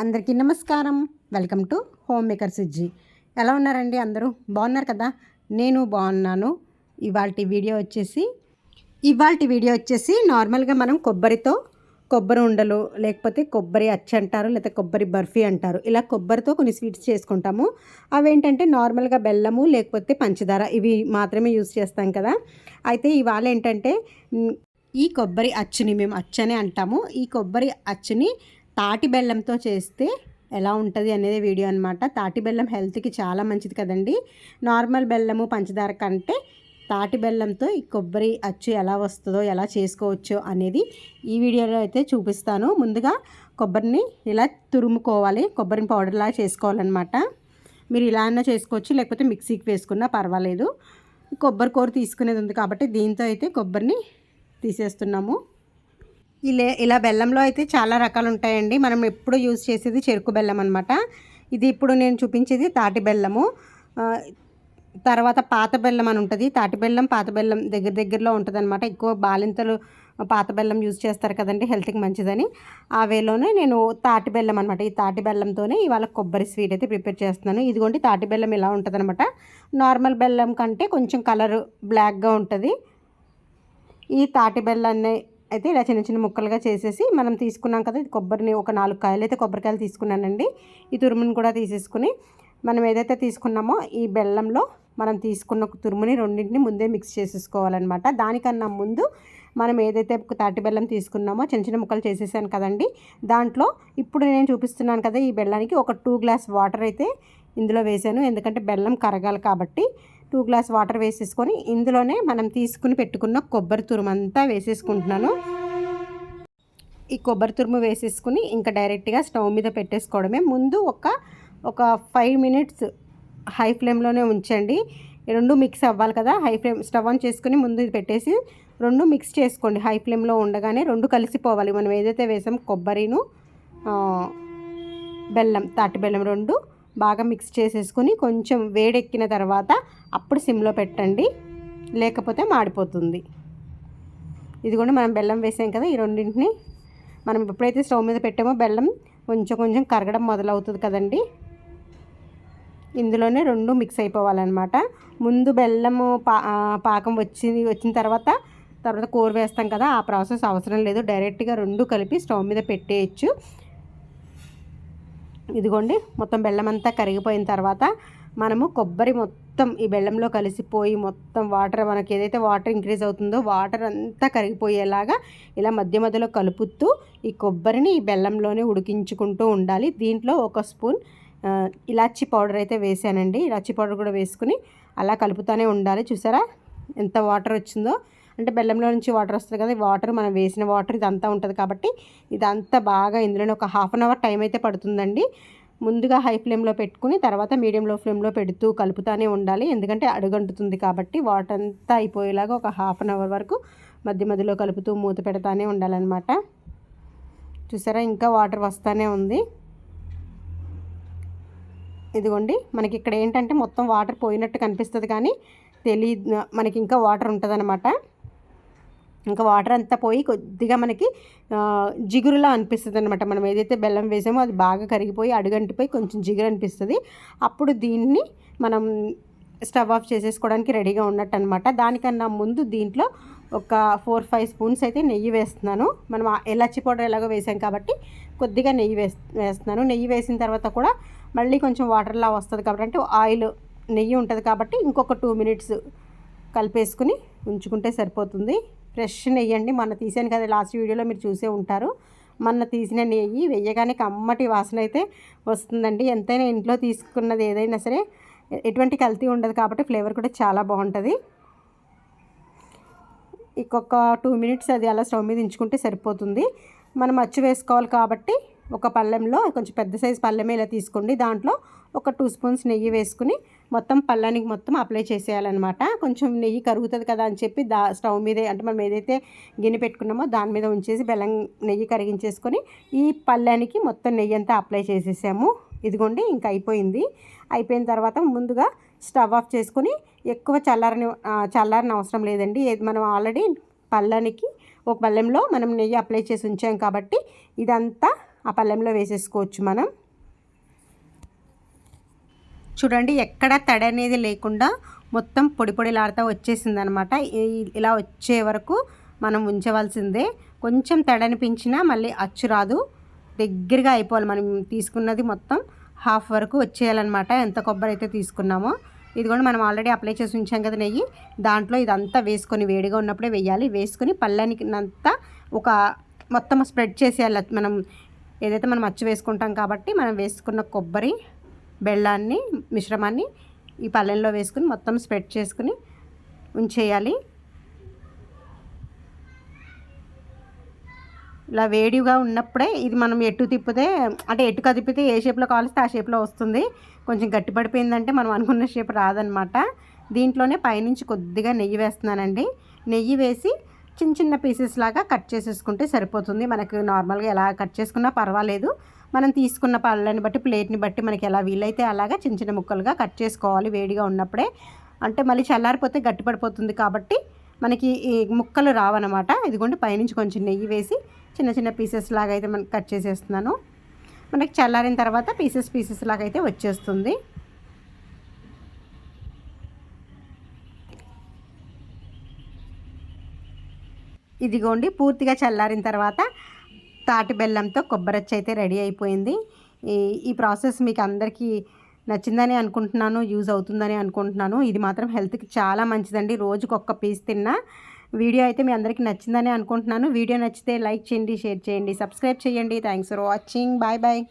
అందరికీ నమస్కారం. Welcome to home maker Sujji. ఎలా ఉన్నారండి అందరూ? బాగున్నారు కదా? నేను బాగున్నాను. ఇవాళ వీడియో వచ్చేసి ఇవాళ వీడియో వచ్చేసి నార్మల్గా మనం కొబ్బరితో కొబ్బరి ఉండలు లేకపోతే కొబ్బరి అచ్చి అంటారు లేకపోతే కొబ్బరి బర్ఫీ అంటారు. ఇలా కొబ్బరితో కొన్ని స్వీట్స్ చేసుకుంటాము. అవేంటంటే నార్మల్గా బెల్లము లేకపోతే పంచదార ఇవి మాత్రమే యూస్ చేస్తాం కదా? అయితే ఇవాళ ఏంటంటే ఈ కొబ్బరి అచ్చుని మేము అచ్చనే అంటాము. ఈ కొబ్బరి అచ్చుని తాటి బెల్లంతో చేస్తే ఎలా ఉంటుంది అనేది వీడియో అనమాట తాటి బెల్లం హెల్త్కి చాలా మంచిది కదండి. నార్మల్ బెల్లము పంచదార కంటే తాటి బెల్లంతో ఈ కొబ్బరి అచ్చు ఎలా వస్తుందో ఎలా చేసుకోవచ్చో అనేది ఈ వీడియోలో అయితే చూపిస్తాను. ముందుగా కొబ్బరిని ఇలా తురుముకోవాలి. కొబ్బరిని పౌడర్లా చేసుకోవాలన్నమాట. మీరు ఇలా అయినా చేసుకోవచ్చు లేకపోతే మిక్సీకి వేసుకున్నా పర్వాలేదు. కొబ్బరి కూర తీసుకునేది ఉంది కాబట్టి దీంతో అయితే కొబ్బరిని తీసేస్తున్నాము. ఇలా ఇలా బెల్లంలో అయితే చాలా రకాలు ఉంటాయండి మనం ఎప్పుడు యూజ్ చేసేది చెరుకు బెల్లం అనమాట ఇది ఇప్పుడు నేను చూపించేది తాటి బెల్లము. తర్వాత పాత బెల్లం అని ఉంటుంది. తాటి బెల్లం పాత బెల్లం దగ్గర దగ్గరలో ఉంటుంది అనమాట ఎక్కువ బాలింతలు పాత బెల్లం యూజ్ చేస్తారు కదండి హెల్త్కి మంచిదని. ఆ వేలోనే నేను తాటి బెల్లం అనమాట ఈ తాటి బెల్లంతోనే ఇవాళ కొబ్బరి స్వీట్ అయితే ప్రిపేర్ చేస్తున్నాను. ఇదిగోండి తాటి బెల్లం ఇలా ఉంటుంది అనమాట నార్మల్ బెల్లం కంటే కొంచెం కలర్ బ్లాక్గా ఉంటుంది. ఈ తాటి బెల్లాన్ని అయితే ఇలా చిన్న చిన్న ముక్కలుగా చేసేసి మనం తీసుకున్నాం కదా ఇది కొబ్బరిని ఒక నాలుగు కాయలు అయితే కొబ్బరికాయలు తీసుకున్నానండి. ఈ తురుముని కూడా తీసేసుకుని మనం ఏదైతే తీసుకున్నామో ఈ బెల్లంలో మనం తీసుకున్న తురుముని రెండింటిని ముందే మిక్స్ చేసేసుకోవాలన్నమాట. దానికన్నా ముందు మనం ఏదైతే తాటి బెల్లం తీసుకున్నామో చిన్న చిన్న ముక్కలు చేసేసాను కదండి. దాంట్లో ఇప్పుడు నేను చూపిస్తున్నాను కదా ఈ బెల్లానికి ఒక టూ గ్లాస్ వాటర్ అయితే ఇందులో వేసాను. ఎందుకంటే బెల్లం కరగాలి కాబట్టి టూ గ్లాస్ వాటర్ వేసేసుకొని ఇందులోనే మనం తీసుకుని పెట్టుకున్న కొబ్బరి తురుమంతా వేసేసుకుంటున్నాను. ఈ కొబ్బరి తురుము వేసేసుకుని ఇంకా డైరెక్ట్గా స్టవ్ మీద పెట్టేసుకోవడమే. ముందు ఒక ఒక ఫైవ్ మినిట్స్ హై ఫ్లేమ్లోనే ఉంచండి. రెండు మిక్స్ అవ్వాలి కదా హై ఫ్లేమ్ స్టవ్ ఆన్ చేసుకుని ముందు ఇది పెట్టేసి రెండు మిక్స్ చేసుకోండి. హై ఫ్లేమ్లో ఉండగానే రెండు కలిసిపోవాలి. మనం ఏదైతే వేసాం కొబ్బరిను బెల్లం తాటి బెల్లం రెండు బాగా మిక్స్ చేసేసుకొని కొంచెం వేడెక్కిన తర్వాత అప్పుడు సిమ్లో పెట్టండి. లేకపోతే మాడిపోతుంది. ఇది కూడా మనం బెల్లం వేసాం కదా ఈ రెండింటిని మనం ఎప్పుడైతే స్టవ్ మీద పెట్టామో బెల్లం కొంచెం కొంచెం కరగడం మొదలవుతుంది కదండి. ఇందులోనే రెండు మిక్స్ అయిపోవాలన్నమాట. ముందు బెల్లము పా పాకం వచ్చింది వచ్చిన తర్వాత తర్వాత కూర వేస్తాం కదా ఆ ప్రాసెస్ అవసరం లేదు. డైరెక్ట్గా రెండు కలిపి స్టవ్ మీద పెట్టేయచ్చు. ఇదిగోండి మొత్తం బెల్లం అంతా కరిగిపోయిన తర్వాత మనము కొబ్బరి మొత్తం ఈ బెల్లంలో కలిసిపోయి మొత్తం వాటర్ మనకి ఏదైతే వాటర్ ఇంక్రీజ్ అవుతుందో వాటర్ అంతా కరిగిపోయేలాగా ఇలా మధ్య మధ్యలో కలుపుతూ ఈ కొబ్బరిని ఈ బెల్లంలోనే ఉడికించుకుంటూ ఉండాలి. దీంట్లో ఒక స్పూన్ ఇలాచి పౌడర్ అయితే వేసానండి. ఇలాచి పౌడర్ కూడా వేసుకుని అలా కలుపుతూనే ఉండాలి. చూసారా? ఎంత వాటర్ వచ్చిందో? అంటే బెల్లంలో నుంచి వాటర్ వస్తుంది కదా ఈ వాటర్ మనం వేసిన వాటర్ ఇదంతా ఉంటుంది కాబట్టి ఇదంతా బాగా ఇందులోనే ఒక హాఫ్ అన్ అవర్ టైం అయితే పడుతుందండి. ముందుగా హై ఫ్లేమ్లో పెట్టుకుని తర్వాత మీడియంలో ఫ్లేమ్లో పెడుతూ కలుపుతూనే ఉండాలి. ఎందుకంటే అడుగంటుతుంది కాబట్టి వాటర్ అంతా అయిపోయేలాగా ఒక హాఫ్ అన్ అవర్ వరకు మధ్య మధ్యలో కలుపుతూ మూత పెడతానే ఉండాలన్నమాట. చూసారా? ఇంకా వాటర్ వస్తానే ఉంది. ఇదిగోండి మనకి ఇక్కడ ఏంటంటే మొత్తం వాటర్ పోయినట్టు కనిపిస్తుంది కానీ తెలియ మనకి ఇంకా వాటర్ ఉంటుంది ఇంకా వాటర్ అంతా పోయి కొద్దిగా మనకి జిగురులా అనిపిస్తుంది అనమాట మనం ఏదైతే బెల్లం వేసామో అది బాగా కరిగిపోయి అడుగంటిపోయి కొంచెం జిగురు అనిపిస్తుంది అప్పుడు దీన్ని మనం స్టవ్ ఆఫ్ చేసేసుకోవడానికి రెడీగా ఉన్నట్టు అనమాట దానికన్నా ముందు దీంట్లో ఒక ఫోర్ ఫైవ్ స్పూన్స్ అయితే నెయ్యి వేస్తున్నాను. మనం ఎలాచి పౌడర్ ఎలాగో వేసాం కాబట్టి కొద్దిగా నెయ్యి వేస్ వేస్తున్నాను. నెయ్యి వేసిన తర్వాత కూడా మళ్ళీ కొంచెం వాటర్లా వస్తుంది కాబట్టి అంటే ఆయిల్ నెయ్యి ఉంటుంది కాబట్టి ఇంకొక టూ మినిట్స్ కలిపేసుకుని ఉంచుకుంటే సరిపోతుంది. ఫ్రెష్ నెయ్యి అండి. మొన్న తీసాను కదా లాస్ట్ వీడియోలో మీరు చూసే ఉంటారు. మొన్న తీసిన నెయ్యి వెయ్యగానే కమ్మటి వాసన అయితే వస్తుందండి. ఎంతైనా ఇంట్లో తీసుకున్నది ఏదైనా సరే ఎటువంటి కల్తీ ఉండదు కాబట్టి ఫ్లేవర్ కూడా చాలా బాగుంటుంది. ఇంకొక టూ మినిట్స్ అది అలా స్టవ్ మీద ఉంచుకుంటే సరిపోతుంది. మనం అచ్చు వేసుకోవాలి కాబట్టి ఒక పళ్ళెంలో కొంచెం పెద్ద సైజు పళ్ళెమే ఇలా తీసుకోండి. దాంట్లో ఒక టూ స్పూన్స్ నెయ్యి వేసుకుని మొత్తం పళ్ళానికి మొత్తం అప్లై చేసేయాలన్నమాట. కొంచెం నెయ్యి కరుగుతుంది కదా అని చెప్పి దా స్టవ్ మీదే అంటే మనం ఏదైతే గిన్నె పెట్టుకున్నామో దాని మీద ఉంచేసి బెల్లం నెయ్యి కరిగించేసుకొని ఈ పళ్ళానికి మొత్తం నెయ్యి అంతా అప్లై చేసేసాము. ఇదిగోండి ఇంకా అయిపోయింది. అయిపోయిన తర్వాత ముందుగా స్టవ్ ఆఫ్ చేసుకొని ఎక్కువ చల్లారని చల్లారని అవసరం లేదండి. ఏది మనం ఆల్రెడీ పళ్ళానికి ఒక పళ్ళెంలో మనం నెయ్యి అప్లై చేసి ఉంచాం కాబట్టి ఇదంతా ఆ పళ్ళెంలో వేసేసుకోవచ్చు మనం. చూడండి ఎక్కడ తడి అనేది లేకుండా మొత్తం పొడి పొడిలాడుతూ వచ్చేసింది అనమాట ఇలా వచ్చే వరకు మనం ఉంచవలసిందే. కొంచెం తడనిపించినా మళ్ళీ అచ్చు రాదు. దగ్గరగా అయిపోవాలి. మనం తీసుకున్నది మొత్తం హాఫ్ వరకు వచ్చేయాలన్నమాట. ఎంత కొబ్బరి అయితే తీసుకున్నామో. ఇది కూడా మనం ఆల్రెడీ అప్లై చేసి ఉంచాం కదా నెయ్యి. దాంట్లో ఇదంతా వేసుకొని వేడిగా ఉన్నప్పుడే వేయాలి. వేసుకొని పళ్ళనికి అంతా ఒక మొత్తం స్ప్రెడ్ చేసేయాలి. మనం ఏదైతే మనం అచ్చు వేసుకుంటాం కాబట్టి మనం వేసుకున్న కొబ్బరి బెల్లాన్ని మిశ్రమాన్ని ఈ పళ్ళెంలో వేసుకుని మొత్తం స్ప్రెడ్ చేసుకుని ఉంచేయాలి. ఇలా వేడిగా ఉన్నప్పుడే ఇది మనం ఎటు తిప్పితే అంటే ఎటు కదిపితే ఏ షేప్లో కావాల్స్తే ఆ షేప్లో వస్తుంది. కొంచెం గట్టి పడిపోయిందంటే మనం అనుకున్న షేప్ రాదనమాట దీంట్లోనే పైనుంచి కొద్దిగా నెయ్యి వేస్తున్నానండి. నెయ్యి వేసి చిన్న చిన్న పీసెస్ లాగా కట్ చేసేసుకుంటే సరిపోతుంది. మనకు నార్మల్గా ఎలా కట్ చేసుకున్నా పర్వాలేదు. మనం తీసుకున్న పళ్ళని బట్టి ప్లేట్ని బట్టి మనకి ఎలా వీలైతే అలాగా చిన్న చిన్న ముక్కలుగా కట్ చేసుకోవాలి వేడిగా ఉన్నప్పుడే. అంటే మళ్ళీ చల్లారిపోతే గట్టిపడిపోతుంది కాబట్టి మనకి ఈ ముక్కలు రావన్నమాట. ఇదిగోండి పైనుంచి కొంచెం నెయ్యి వేసి చిన్న చిన్న పీసెస్ లాగా అయితే మనకి కట్ చేసేస్తున్నాను. మనకి చల్లారిన తర్వాత పీసెస్ పీసెస్ లాగా అయితే వచ్చేస్తుంది. ఇదిగోండి పూర్తిగా చల్లారిన తర్వాత తాటి బెల్లంతో కొబ్బరచ్చ అయితే రెడీ అయిపోయింది. ఈ ఈ ప్రాసెస్ మీకు అందరికీ నచ్చిందని అనుకుంటున్నాను యూజ్ అవుతుందని అనుకుంటున్నాను. ఇది మాత్రం హెల్త్కి చాలా మంచిదండి. రోజుకు ఒక్క పీస్ తిన్నా వీడియో అయితే మీ అందరికీ నచ్చిందని అనుకుంటున్నాను. వీడియో నచ్చితే లైక్ చేయండి షేర్ చేయండి సబ్స్క్రైబ్ చేయండి. Thanks for watching. Bye bye.